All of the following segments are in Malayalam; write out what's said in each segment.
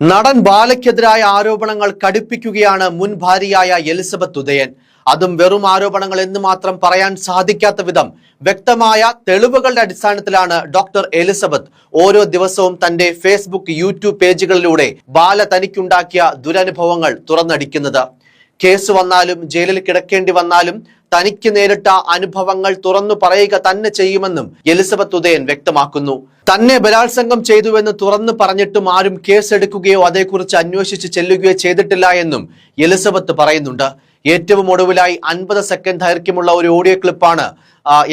നടൻ ബാലയ്ക്കെതിരായ ആരോപണങ്ങൾ കടുപ്പിക്കുകയാണ് മുൻ ഭാര്യയായ എലിസബത്ത് ഉദയൻ. അതും വെറും ആരോപണങ്ങൾ എന്ന് മാത്രം പറയാൻ സാധിക്കാത്ത വിധം വ്യക്തമായ തെളിവുകളുടെ അടിസ്ഥാനത്തിലാണ് ഡോക്ടർ എലിസബത്ത് ഓരോ ദിവസവും തന്റെ ഫേസ്ബുക്ക് യൂട്യൂബ് പേജുകളിലൂടെ ബാല തനിക്കുണ്ടാക്കിയ ദുരനുഭവങ്ങൾ തുറന്നടിക്കുന്നത്. കേസ് വന്നാലും ജയിലിൽ കിടക്കേണ്ടി വന്നാലും തനിക്ക് നേരിട്ട അനുഭവങ്ങൾ തുറന്നു പറയുക തന്നെ ചെയ്യുമെന്നും എലിസബത്ത് ഉദയൻ വ്യക്തമാക്കുന്നു. തന്നെ ബലാത്സംഗം ചെയ്തുവെന്ന് തുറന്നു പറഞ്ഞിട്ടും ആരും കേസെടുക്കുകയോ അതേക്കുറിച്ച് അന്വേഷിച്ച് ചെല്ലുകയോ ചെയ്തിട്ടില്ല എന്നും എലിസബത്ത് പറയുന്നുണ്ട്. ഏറ്റവും ഒടുവിലായി അൻപത് സെക്കൻഡ് ദൈർഘ്യമുള്ള ഒരു ഓഡിയോ ക്ലിപ്പാണ്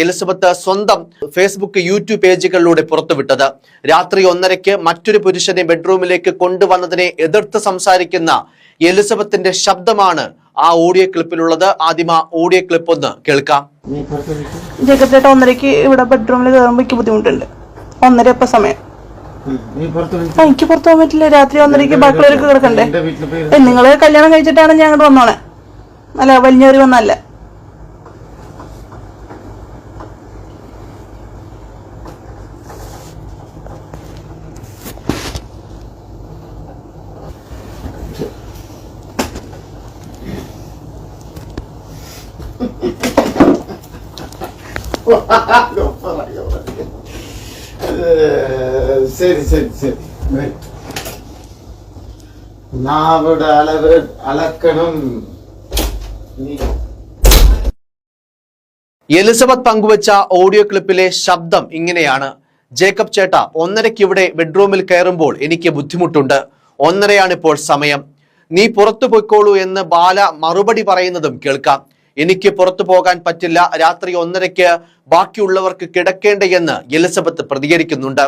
എലിസബത്ത് സ്വന്തം ഫേസ്ബുക്ക് യൂട്യൂബ് പേജുകളിലൂടെ പുറത്തുവിട്ടത്. രാത്രി ഒന്നരയ്ക്ക് മറ്റൊരു പുരുഷനെ ബെഡ്റൂമിലേക്ക് കൊണ്ടുവന്നതിനെ എതിർത്ത് സംസാരിക്കുന്ന എലിസബത്തിന്റെ ശബ്ദമാണ് ആ ഓഡിയോ ക്ലിപ്പിലുള്ളത് ആദ്യം ആ ഓഡിയോ ക്ലിപ്പ് ഒന്ന് കേൾക്കാം. ജഗത്തേട്ട ഒന്നരക്ക് ഇവിടെ ബെഡ്റൂമിൽ കയറുമ്പോൾ എനിക്ക് ബുദ്ധിമുട്ടുണ്ട്. ഒന്നര ഇപ്പൊ സമയം. ആ, എനിക്ക് പുറത്തു പോകാൻ പറ്റില്ല. രാത്രി ഒന്നരക്ക് ബാക്കിയുള്ളവർക്ക് കിടക്കണ്ടേ? ഏ, നിങ്ങൾ കല്യാണം കഴിച്ചിട്ടാണ് ഞാൻ അങ്ങോട്ട് വന്നോണേ? അല്ല വലിയവര് വന്നല്ല ഏഹ്, ശരി ശരി. നാവിടെ അളവ് അളക്കണം നീ എലിസബത്ത് പങ്കുവച്ച ഓഡിയോ ക്ലിപ്പിലെ ശബ്ദം ഇങ്ങനെയാണ്. ജേക്കബ് ചേട്ട ഒന്നരയ്ക്ക് ഇവിടെ ബെഡ്റൂമിൽ കയറുമ്പോൾ എനിക്ക് ബുദ്ധിമുട്ടുണ്ട്. ഒന്നരയാണിപ്പോൾ സമയം. നീ പുറത്തു പോയിക്കോളൂ എന്ന് ബാല മറുപടി പറയുന്നതും കേൾക്കാം. എനിക്ക് പുറത്തു പോകാൻ പറ്റില്ല. രാത്രി ഒന്നരയ്ക്ക് ബാക്കിയുള്ളവർക്ക് കിടക്കേണ്ടയെന്ന് എലിസബത്ത് പ്രതികരിക്കുന്നുണ്ട്.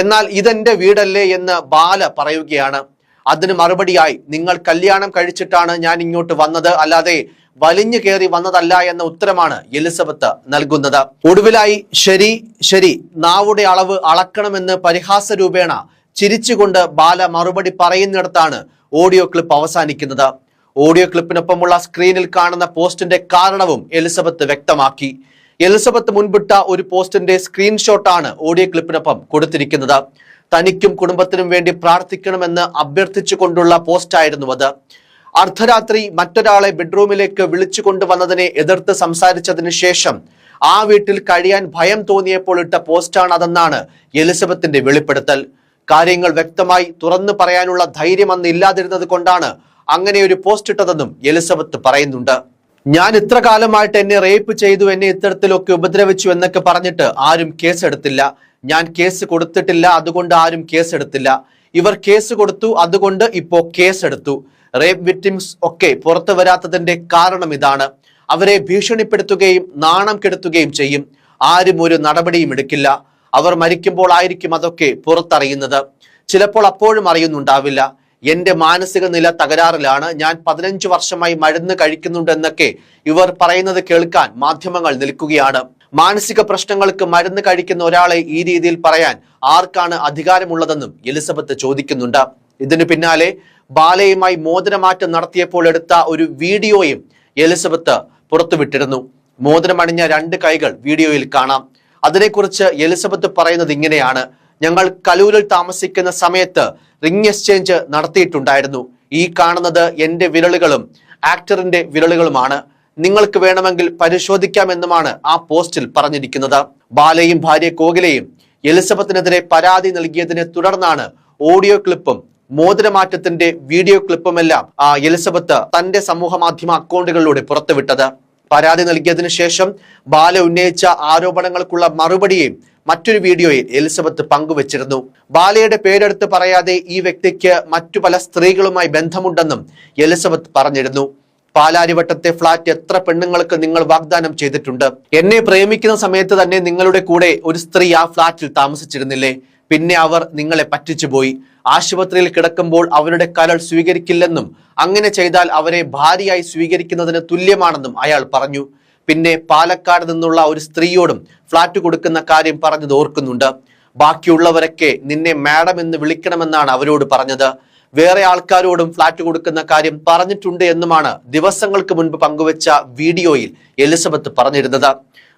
എന്നാൽ ഇതെന്റെ വീടല്ലേ എന്ന് ബാല പറയുകയാണ്. അതിന് മറുപടിയായി നിങ്ങൾ കല്യാണം കഴിച്ചിട്ടാണ് ഞാൻ ഇങ്ങോട്ട് വന്നത്. അല്ലാതെ വലിഞ്ഞു കയറി വന്നതല്ല എന്ന ഉത്തരമാണ് എലിസബത്ത് നൽകുന്നത്. ഒടുവിലായി ശരി ശരി നാവുടെ അളവ് അളക്കണമെന്ന് പരിഹാസ രൂപേണ ചിരിച്ചുകൊണ്ട് ബാല മറുപടി പറയുന്നിടത്താണ് ഓഡിയോ ക്ലിപ്പ് അവസാനിക്കുന്നത്. ഓഡിയോ ക്ലിപ്പിനൊപ്പമുള്ള സ്ക്രീനിൽ കാണുന്ന പോസ്റ്റിന്റെ കാരണവും എലിസബത്ത് വ്യക്തമാക്കി. എലിസബത്ത് മുൻപിട്ട ഒരു പോസ്റ്റിന്റെ സ്ക്രീൻഷോട്ടാണ് ഓഡിയോ ക്ലിപ്പിനൊപ്പം കൊടുത്തിരിക്കുന്നത്. തനിക്കും കുടുംബത്തിനും വേണ്ടി പ്രാർത്ഥിക്കണമെന്ന് അഭ്യർത്ഥിച്ചുകൊണ്ടുള്ള പോസ്റ്റായിരുന്നു അത്. അർദ്ധരാത്രി മറ്റൊരാളെ ബെഡ്റൂമിലേക്ക് വിളിച്ചു കൊണ്ടുവന്നതിനെ എതിർത്ത് സംസാരിച്ചതിന് ശേഷം ആ വീട്ടിൽ കഴിയാൻ ഭയം തോന്നിയപ്പോൾ ഇട്ട പോസ്റ്റാണ് അതെന്നാണ് എലിസബത്തിന്റെ വെളിപ്പെടുത്തൽ. കാര്യങ്ങൾ വ്യക്തമായി തുറന്നു പറയാനുള്ള ധൈര്യം അന്ന് ഇല്ലാതിരുന്നത് കൊണ്ടാണ് അങ്ങനെ ഒരു പോസ്റ്റ് ഇട്ടതെന്നും എലിസബത്ത് പറയുന്നുണ്ട്. ഞാൻ ഇത്ര കാലമായിട്ട് എന്നെ റേപ്പ് ചെയ്തു എന്നെ ഇത്തരത്തിലൊക്കെ ഉപദ്രവിച്ചു എന്നൊക്കെ പറഞ്ഞിട്ട് ആരും കേസെടുത്തില്ല ഞാൻ കേസ് കൊടുത്തിട്ടില്ല അതുകൊണ്ട് ആരും കേസെടുത്തില്ല ഇവർ കേസ് കൊടുത്തു അതുകൊണ്ട് ഇപ്പോ കേസെടുത്തു റേപ്പ് വിക്ടിംസ് ഒക്കെ പുറത്തു വരാത്തതിന്റെ കാരണം ഇതാണ്. അവരെ ഭീഷണിപ്പെടുത്തുകയും നാണം കെടുത്തുകയും ചെയ്യും. ആരും ഒരു നടപടിയും എടുക്കില്ല. അവർ മരിക്കുമ്പോൾ ആയിരിക്കും അതൊക്കെ പുറത്തറിയുന്നത്. ചിലപ്പോൾ അപ്പോഴും അറിയുന്നുണ്ടാവില്ല. എന്റെ മാനസിക നില തകരാറിലാണ്. ഞാൻ പതിനഞ്ചു വർഷമായി മരുന്ന് കഴിക്കുന്നുണ്ടെന്നൊക്കെ ഇവർ പറയുന്നത് കേൾക്കാൻ മാധ്യമങ്ങൾ നിൽക്കുകയാണ്. മാനസിക പ്രശ്നങ്ങൾക്ക് മരുന്ന് കഴിക്കുന്ന ഒരാളെ ഈ രീതിയിൽ പറയാൻ ആർക്കാണ് അധികാരമുള്ളതെന്നും എലിസബത്ത് ചോദിക്കുന്നുണ്ട്. ഇതിനു പിന്നാലെ ബാലയുമായി മോതിരമാറ്റം നടത്തിയപ്പോൾ എടുത്ത ഒരു വീഡിയോയും എലിസബത്ത് പുറത്തുവിട്ടിരുന്നു. മോതിരമണിഞ്ഞ രണ്ട് കൈകൾ വീഡിയോയിൽ കാണാം. അതിനെക്കുറിച്ച് എലിസബത്ത് പറയുന്നത് ഇങ്ങനെയാണ്. ഞങ്ങൾ കലൂരിൽ താമസിക്കുന്ന സമയത്ത് റിംഗ് എക്സ്ചേഞ്ച് നടത്തിയിട്ടുണ്ടായിരുന്നു. ഈ കാണുന്നത് എന്റെ വിരലുകളും ആക്ടറിന്റെ വിരലുകളുമാണ്. നിങ്ങൾക്ക് വേണമെങ്കിൽ പരിശോധിക്കാമെന്നുമാണ് ആ പോസ്റ്റിൽ പറഞ്ഞിരിക്കുന്നത്. ബാലയും ഭാര്യ കോകിലയും എലിസബത്തിനെതിരെ പരാതി നൽകിയതിനെ തുടർന്നാണ് ഓഡിയോ ക്ലിപ്പും മോതിരമാറ്റത്തിന്റെ വീഡിയോ ക്ലിപ്പുമെല്ലാം ആ എലിസബത്ത് തന്റെ സമൂഹ മാധ്യമ അക്കൗണ്ടുകളിലൂടെ പുറത്തുവിട്ടത്. പരാതി നൽകിയതിനു ശേഷം ബാല ഉന്നയിച്ച ആരോപണങ്ങൾക്കുള്ള മറുപടിയും മറ്റൊരു വീഡിയോയിൽ എലിസബത്ത് പങ്കുവച്ചിരുന്നു. ബാലയുടെ പേരെടുത്ത് പറയാതെ ഈ വ്യക്തിക്ക് മറ്റു പല സ്ത്രീകളുമായി ബന്ധമുണ്ടെന്നും എലിസബത്ത് പറഞ്ഞിരുന്നു. പാലാരിവട്ടത്തെ ഫ്ളാറ്റ് എത്ര പെണ്ണുങ്ങൾക്ക് നിങ്ങൾ വാഗ്ദാനം ചെയ്തിട്ടുണ്ട്? എന്നെ പ്രേമിക്കുന്ന സമയത്ത് തന്നെ നിങ്ങളുടെ കൂടെ ഒരു സ്ത്രീ ആ ഫ്ളാറ്റിൽ താമസിച്ചിരുന്നില്ലേ? പിന്നെ അവർ നിങ്ങളെ പറ്റിച്ചുപോയി ആശുപത്രിയിൽ കിടക്കുമ്പോൾ അവരുടെ കരൾ സ്വീകരിക്കില്ലെന്നും അങ്ങനെ ചെയ്താൽ അവരെ ഭാര്യയായി സ്വീകരിക്കുന്നതിന് തുല്യമാണെന്നും അയാൾ പറഞ്ഞു. പിന്നെ പാലക്കാട് നിന്നുള്ള ഒരു സ്ത്രീയോടും ഫ്ളാറ്റ് കൊടുക്കുന്ന കാര്യം പറഞ്ഞത് ഓർക്കുന്നുണ്ട്. ബാക്കിയുള്ളവരൊക്കെ നിന്നെ മാഡം എന്ന് വിളിക്കണമെന്നാണ് അവരോട് പറഞ്ഞത്. വേറെ ആൾക്കാരോടും ഫ്ളാറ്റ് കൊടുക്കുന്ന കാര്യം പറഞ്ഞിട്ടുണ്ട് എന്നുമാണ് ദിവസങ്ങൾക്ക് മുൻപ് പങ്കുവച്ച വീഡിയോയിൽ എലിസബത്ത് പറഞ്ഞിരുന്നത്.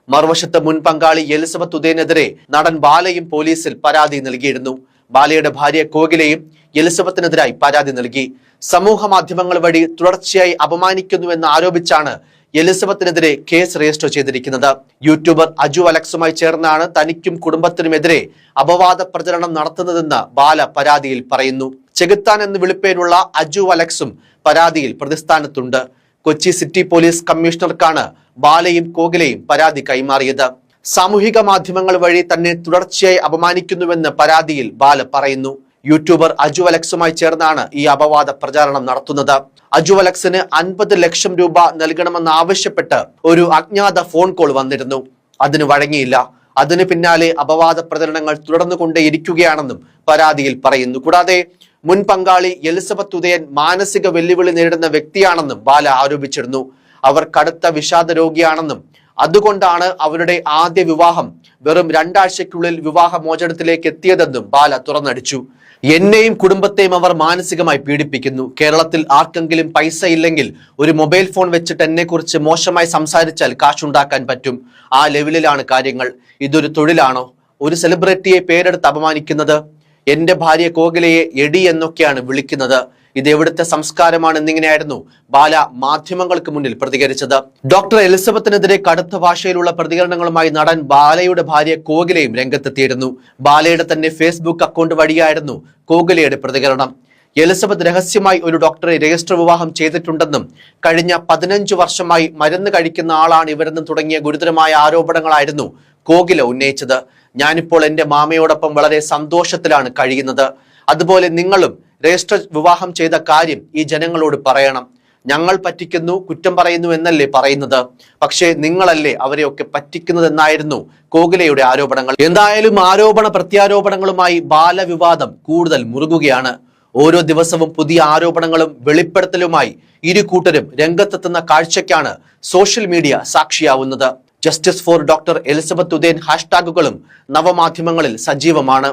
മറുവശത്ത് മുൻ പങ്കാളി എലിസബത്ത് ഉദയനെതിരെ നടൻ ബാലയും പോലീസിൽ പരാതി നൽകിയിരുന്നു. ബാലയുടെ ഭാര്യ കോകിലയും എലിസബത്തിനെതിരായി പരാതി നൽകി. സമൂഹ മാധ്യമങ്ങൾ വഴി തുടർച്ചയായി അപമാനിക്കുന്നുവെന്ന് ആരോപിച്ചാണ് എലിസബത്തിനെതിരെ കേസ് രജിസ്റ്റർ ചെയ്തിരിക്കുന്നത്. യൂട്യൂബർ അജു അലക്സുമായി ചേർന്നാണ് തനിക്കും കുടുംബത്തിനുമെതിരെ അപവാദ പ്രചരണം നടത്തുന്നതെന്ന് ബാല പരാതിയിൽ പറയുന്നു. ചെകുത്താൻ എന്ന് വിളിപ്പേരുള്ള അജു അലക്സും പരാതിയിൽ പ്രതിസ്ഥാനത്തുണ്ട്. കൊച്ചി സിറ്റി പോലീസ് കമ്മീഷണർക്കാണ് ബാലയും കോകിലയും പരാതി കൈമാറിയത്. സാമൂഹിക മാധ്യമങ്ങൾ വഴി തന്നെ തുടർച്ചയായി അപമാനിക്കുന്നുവെന്ന് പരാതിയിൽ ബാല പറയുന്നു. യൂട്യൂബർ അജു അലക്സുമായി ചേർന്നാണ് ഈ അപവാദ പ്രചാരണം നടത്തുന്നത്. അജു അലക്സിന് അൻപത് ലക്ഷം രൂപ നൽകണമെന്ന് ആവശ്യപ്പെട്ട് ഒരു അജ്ഞാത ഫോൺ കോൾ വന്നിരുന്നു. അതിന് വഴങ്ങിയില്ല. അതിന് പിന്നാലെ അപവാദ പ്രചരണങ്ങൾ തുടർന്നുകൊണ്ടേയിരിക്കുകയാണെന്നും പരാതിയിൽ പറയുന്നു. കൂടാതെ മുൻ പങ്കാളി എലിസബത്ത് ഉദയൻ മാനസിക വെല്ലുവിളി നേരിടുന്ന വ്യക്തിയാണെന്നും ബാല ആരോപിച്ചിരുന്നു. അവർ കടുത്ത വിഷാദ രോഗിയാണെന്നും അതുകൊണ്ടാണ് അവരുടെ ആദ്യ വിവാഹം വെറും രണ്ടാഴ്ചയ്ക്കുള്ളിൽ വിവാഹ മോചനത്തിലേക്ക് എത്തിയതെന്നും ബാല തുറന്നടിച്ചു. എന്നെയും കുടുംബത്തെയും അവർ മാനസികമായി പീഡിപ്പിക്കുന്നു. കേരളത്തിൽ ആർക്കെങ്കിലും പൈസ ഇല്ലെങ്കിൽ ഒരു മൊബൈൽ ഫോൺ വെച്ചിട്ട് എന്നെക്കുറിച്ച് മോശമായി സംസാരിച്ചാൽ കാശുണ്ടാക്കാൻ പറ്റും. ആ ലെവലിലാണ് കാര്യങ്ങൾ. ഇതൊരു തൊഴിലാണോ? ഒരു സെലിബ്രിറ്റിയെ പേരെടുത്ത് അപമാനിക്കുന്നത്? എന്റെ ഭാര്യ കോകിലയെ എടി എന്നൊക്കെയാണ് വിളിക്കുന്നത്. ഇത് എവിടുത്തെ സംസ്കാരമാണ് എന്നിങ്ങനെയായിരുന്നു ബാല മാധ്യമങ്ങൾക്ക് മുന്നിൽ പ്രതികരിച്ചത്. ഡോക്ടർ എലിസബത്തിനെതിരെ കടുത്ത ഭാഷയിലുള്ള പ്രതികരണങ്ങളുമായി നടൻ ബാലയുടെ ഭാര്യ കോകിലയും രംഗത്തെത്തിയിരുന്നു. ബാലയുടെ തന്നെ ഫേസ്ബുക്ക് അക്കൗണ്ട് വഴിയായിരുന്നു കോകിലയുടെ പ്രതികരണം. എലിസബത്ത് രഹസ്യമായി ഒരു ഡോക്ടറെ രജിസ്റ്റർ വിവാഹം ചെയ്തിട്ടുണ്ടെന്നും കഴിഞ്ഞ പതിനഞ്ചു വർഷമായി മരുന്ന് കഴിക്കുന്ന ആളാണ് ഇവരെന്നും തുടങ്ങിയ ഗുരുതരമായ ആരോപണങ്ങളായിരുന്നു കോകില ഉന്നയിച്ചത്. ഞാനിപ്പോൾ എന്റെ മാമയോടൊപ്പം വളരെ സന്തോഷത്തിലാണ് കഴിയുന്നത്. അതുപോലെ നിങ്ങളും രജിസ്റ്റർ വിവാഹം ചെയ്ത കാര്യം ഈ ജനങ്ങളോട് പറയണം. ഞങ്ങൾ പറ്റിക്കുന്നു കുറ്റം പറയുന്നു എന്നല്ലേ പറയുന്നത്? പക്ഷേ നിങ്ങളല്ലേ അവരെയൊക്കെ പറ്റിക്കുന്നതെന്നായിരുന്നു കോകിലയുടെ ആരോപണങ്ങൾ. എന്തായാലും ആരോപണ പ്രത്യാരോപണങ്ങളുമായി ബാലവിവാദം കൂടുതൽ മുറുകുകയാണ്. ഓരോ ദിവസവും പുതിയ ആരോപണങ്ങളും വെളിപ്പെടുത്തലുമായി ഇരു കൂട്ടരും രംഗത്തെത്തുന്ന കാഴ്ചയ്ക്കാണ് social media സാക്ഷിയാവുന്നത്. Justice for doctor Elizabeth Udayan ഹാഷ്ടാഗുകളും നവമാധ്യമങ്ങളിൽ സജീവമാണ്.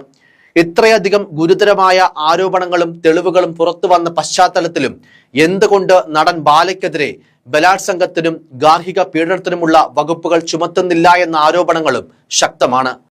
ഇത്രയധികം ഗുരുതരമായ ആരോപണങ്ങളും തെളിവുകളും പുറത്തു വന്ന പശ്ചാത്തലത്തിലും എന്തുകൊണ്ട് നടൻ ബാലയ്ക്കെതിരെ ബലാത്സംഗത്തിനും ഗാർഹിക പീഡനത്തിനുമുള്ള വകുപ്പുകൾ ചുമത്തുന്നില്ല എന്ന ആരോപണങ്ങളും ശക്തമാണ്.